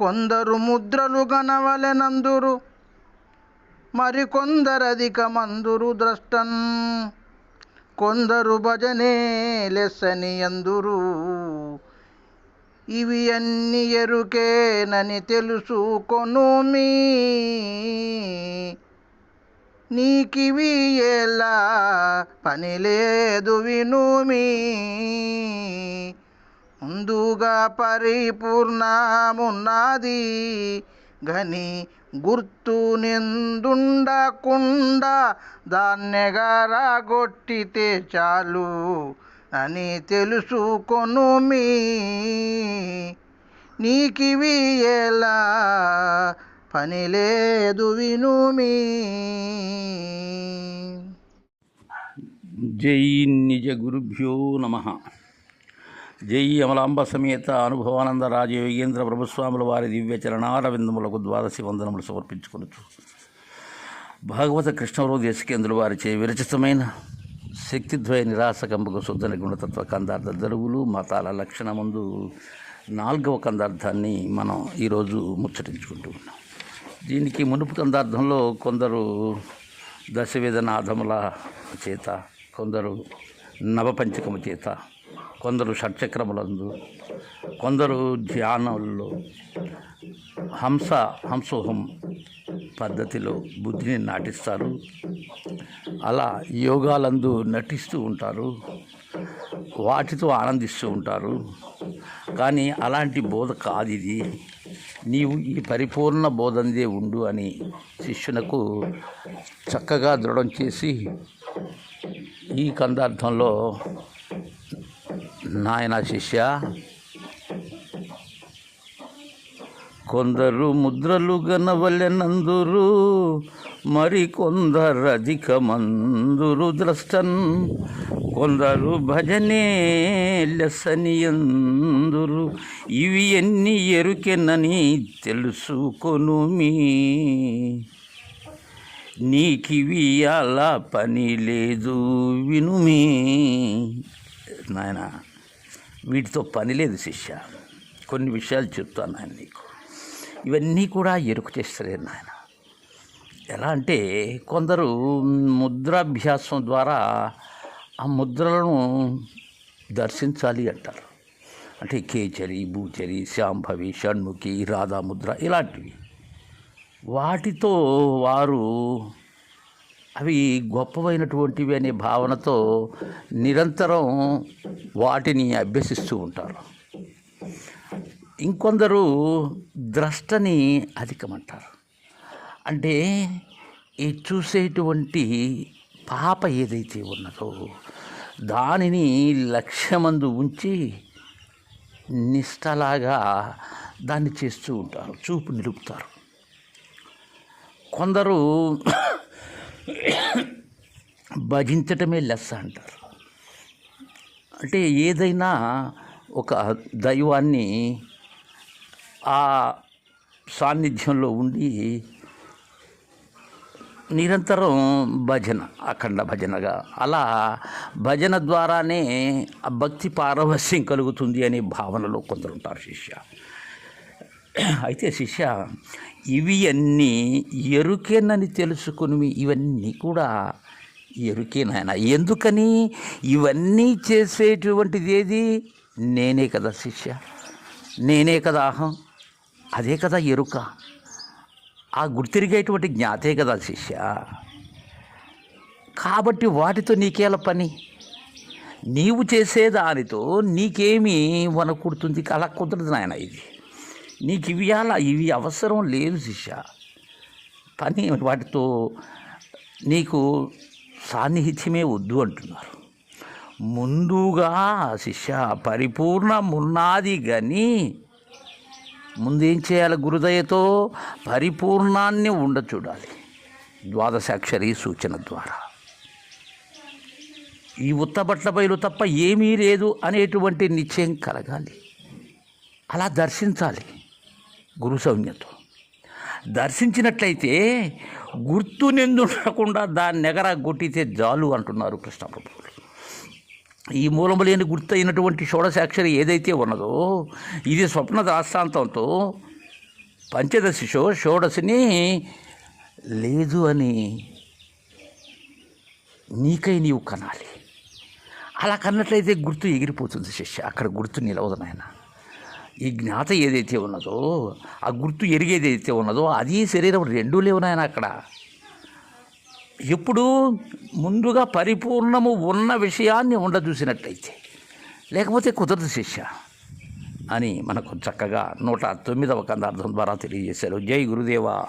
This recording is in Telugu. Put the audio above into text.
కొందరు ముద్రలు గనవలెనందురు మరికొందరధిక మందురు ద్రష్టన్ కొందరు భజనే లెస్సని అందురు ఇవి అన్ని ఎరుకేనని తెలుసుకొను మీ. నీకివి ఎలా పని లేదు వినుమి ముందుగా పరిపూర్ణమున్నది. గని గుర్తు నిందుండకుండా దాన్నెగరగొట్టితే చాలు అని తెలుసుకొను మీ. నీకివి ఎలా? పని లేదు వినుమి జై నిజ గురుభ్యో నమ. జై అమలాంబ సమేత అనుభవానంద రాజయోగేంద్ర ప్రభుస్వాముల వారి దివ్య చరణారవిందములకు ద్వాదశి వందనములు సమర్పించుకొనొచ్చు భాగవత కృష్ణరావు దేశకేంద్రుల వారిచే విరచితమైన శక్తిద్వయ నిరాశకంబకు శుద్ధ గుణతత్వ కందార్థ దరువులు మతాల లక్షణమందు నాలుగవ కందార్థాన్ని మనం ఈరోజు ముచ్చటించుకుంటూ ఉన్నాం. దీనికి మునుపు కందార్థంలో కొందరు దశవేదనాథముల చేత కొందరు నవపంచకము చేత కొందరు షట్చక్రములందు కొందరు ధ్యానంలో హంస హంసోహం పద్ధతిలో బుద్ధిని నాటిస్తారు. అలా యోగాలందు నటిస్తూ ఉంటారు వాటితో ఆనందిస్తూ ఉంటారు. కానీ అలాంటి బోధ కాదు ఇది నీవు ఈ పరిపూర్ణ బోధందే ఉండు అని శిష్యునకు చక్కగా దృఢం చేసి ఈ కందార్థంలో నాయన శిష్య కొందరు ముద్రలు గనవలెనందురు మరి కొందరు అధిక మందురు ద్రష్టన్ కొందరు భజనే లెసనియందురు ఇవి ఎన్ని ఎరుకెనని తెలుసుకొను మీ. నీకివి అలా పని లేదు వినుమి నాయనా. వీటితో పని లేదు శిష్య. కొన్ని విషయాలు చెప్తాను నాయన నీకు. ఇవన్నీ కూడా ఎరుకు చేస్తలేదు నాయన. ఎలా అంటే కొందరు ముద్రాభ్యాసం ద్వారా ఆ ముద్రలను దర్శించాలి అంటారు. అంటే కేచరి భూచరి శాంభవి షణ్ముఖి రాధాముద్ర ఇలాంటివి. వాటితో వారు అవి గొప్పవైనటువంటివి అనే భావనతో నిరంతరం వాటిని అభ్యసిస్తూ ఉంటారు. ఇంకొందరు ద్రష్టని అధికమంటారు. అంటే ఈ చూసేటువంటి పాప ఏదైతే ఉన్నదో దానిని లక్ష్యమందు ఉంచి నిష్టలాగా దాన్ని చేస్తూ ఉంటారు. చూపు నిలుపుతారు. కొందరు భజించటమే లెస్స అంటారు. అంటే ఏదైనా ఒక దైవాన్ని ఆ సాన్నిధ్యంలో ఉండి నిరంతరం భజన అఖండ భజనగా. అలా భజన ద్వారానే ఆ భక్తి పారవస్యం కలుగుతుంది అనే భావనలో కొందరు ఉంటారు శిష్య. అయితే శిష్య ఇవి అన్నీ ఎరుకేనని తెలుసుకుని ఇవన్నీ కూడా ఎరుకేనాయన ఎందుకని? ఇవన్నీ చేసేటువంటిది ఏది నేనే కదా శిష్య. నేనే కదా అహం. అదే కదా ఎరుక. ఆ గుర్తిరిగేటువంటి జ్ఞాతే కదా శిష్య. కాబట్టి వాటితో నీకేల పని? నీవు చేసేదానితో నీకేమీ వనకుడుతుంది అలా కుదరదు నాయన ఇది. నీకు ఇవి అలా ఇవి అవసరం లేదు శిష్య. పని వాటితో నీకు సాన్నిహిత్యమే వద్దు అంటున్నారు. ముందుగా శిష్య పరిపూర్ణమున్నది కానీ ముందేం చేయాలి గురుదయతో? పరిపూర్ణాన్ని ఉండ చూడాలి. ద్వాదశాక్షరి సూచన ద్వారా. ఈ ఉత్తబట్ల బయలు తప్ప ఏమీ లేదు అనేటువంటి నిశ్చయం కలగాలి. అలా దర్శించాలి. గురు సౌజ్ఞతో దర్శించినట్లయితే గుర్తు నిందుండకుండా దాన్ని ఎగర కొట్టితే జాలు అంటున్నారు కృష్ణప్రభువులు ఈ మూలము లేని గుర్తయినటువంటి షోడశాక్షరి ఏదైతే ఉన్నదో ఇది స్వప్న దాస్తాంతంతో పంచదశిషో షోడశిని లేదు అని నీకై నీవు కనాలి. అలా కన్నట్లయితే గుర్తు ఎగిరిపోతుంది శిష్య. అక్కడ గుర్తు నిలవదు నాయన. ఈ జ్ఞాత ఏదైతే ఉన్నదో ఆ గుర్తు ఎరిగేది ఏదైతే ఉన్నదో అది శరీరం రెండూ లేవు నాయన అక్కడ. ఎప్పుడు ముందుగా పరిపూర్ణము ఉన్న విషయాన్ని ఉండ చూసినట్లయితే లేకపోతే కుదరదు శిష్య అని మనకు చక్కగా నూట తొమ్మిదవ కందార్థం ద్వారా తెలియజేశారు. జై గురుదేవా.